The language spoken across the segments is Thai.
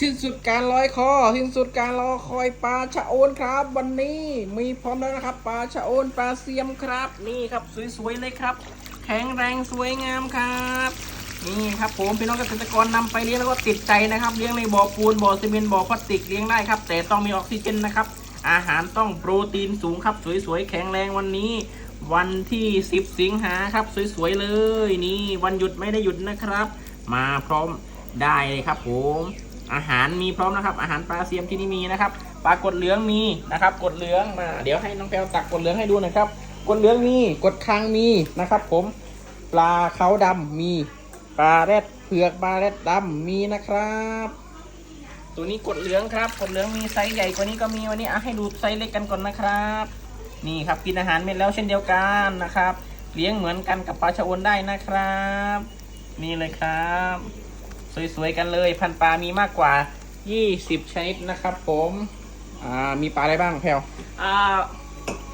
สิ้นสุดการลอยคอสิ้นสุดการรอคอยปลาชะโอนครับ วันนี้มีพร้อมแล้วนะครับปลาชะโอนปลาเสียมครับ นี่ครับสวยๆเลยครับ แข็งแรงสวยงามครับนี่ครับผมพี่น้องเกษตรกรนำไปเลี้ยงแล้วก็ติดใจนะครับ เลี้ยงในบ่อปูนบ่อซีเมนต์บ่อพลาสติกเลี้ยงได้ครับ แต่ต้องมีออกซิเจนนะครับ อาหารต้องโปรตีนสูงครับ สวยๆแข็งแรงวันนี้ วันที่ 10 สิงหาครับ สวยๆเลย นี่วันหยุดไม่ได้หยุดนะครับ มาพร้อมได้เลยครับผม อาหารมีพร้อมนะครับ อาหารปลาเสียมที่นี่มีนะครับ ปลากดเหลืองมีนะครับ กดเหลืองมา เดี๋ยวให้น้องแพลวตักกดเหลืองให้ดูหน่อยครับ กดเหลืองมี กดคางมีนะครับ ผม ปลาเขาดำมี ปลาแรดเผือกปลาแรดดำมีนะครับ ตัวนี้กดเหลืองครับ กดเหลืองมีไซส์ใหญ่กว่านี้ก็มีวันนี้อะให้ดูไซส์เล็กกันก่อนนะครับ นี่ครับกินอาหารเม็ดแล้วเช่นเดียวกันนะครับ เลี้ยงเหมือนกันกับปลาชะโอนได้นะครับ นี่เลยครับ สวยๆกันเลย พันปลามีมากกว่า 20 ชนิดนะครับ ผมอ่ามีปลาอะไรบ้างแพลว อ่า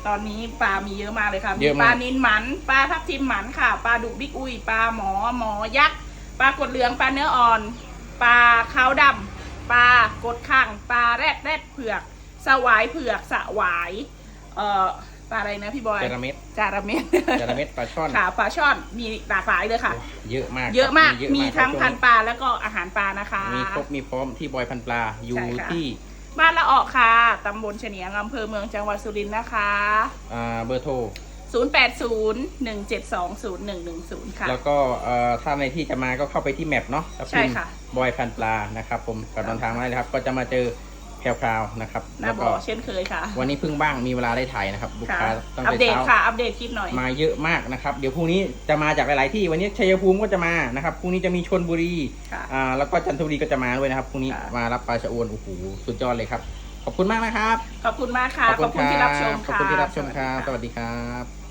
ตอนนี้ปลามีเยอะมากเลยค่ะเยอะมาก ปลานินหมันปลาทับทิมหมันค่ะ ปลาดุกบิ๊กอุยปลาหมอหมอยักษ์ปลากดเหลืองปลาเนื้ออ่อนปลาขาวดำปลากดข้างปลาแรดแรดเผือก สวายเผือกสวายเอ่อป ลาอะไรนะพี่บอยจระเม็ดจาระเม็ดจระเม็ดปลาช่อนค่ะปลาช่อนมีหลากหลายเลยค่ะ เยอะมาก เยอะมากครับมีทั้งครับพันธุ์ปลาแล้วก็อาหารปลานะคะ มีครบมีพร้อมที่บอยพันปลาอยู่ใช่ค่ะที่บ้านละออกค่ะ ตำบลเฉนียงอำเภอเมืองจังหวัดสุรินทร์นะคะอ่าเบอร์โทร0801720110 ค่ะ แล้วก็เอ่อถ้าในที่จะมาก็เข้าไปที่แมปเนาะแล้วใช่พิมพ์ค่ะ บอยพันปลานะครับผมกับเดินทางมาได้เลยครับ ก็จะมาเจอ แพรวพราวนะครับหน้าแล้วบ่ก็อเช่นเคยค่ะ วันนี้เพิ่งบ้างมีเวลาได้ถ่ายนะครับลูกค่ะค้าตั้งอัปแต่เดตเช้าค่ะอัปเดตคลิปหน่อยมาเยอะมากนะครับ เดี๋ยวพรุ่งนี้จะมาจากหลาย ๆ ที่วันนี้ชัยภูมิก็จะมานะครับพรุ่งนี้จะมีชนบุรีค่ะอ่าแล้วก็จันทบุรีก็จะมาด้วยนะครับพรุ่งนี้ค่ะมารับปลาชะอวนโอ้โหสุดยอดเลยครับ ขอบคุณมากนะครับ ขอบคุณมากค่ะขอบคุณที่รับชมขอบค่ะคุณที่รับชมครับสสวัสดีค่ะวัสดีครับ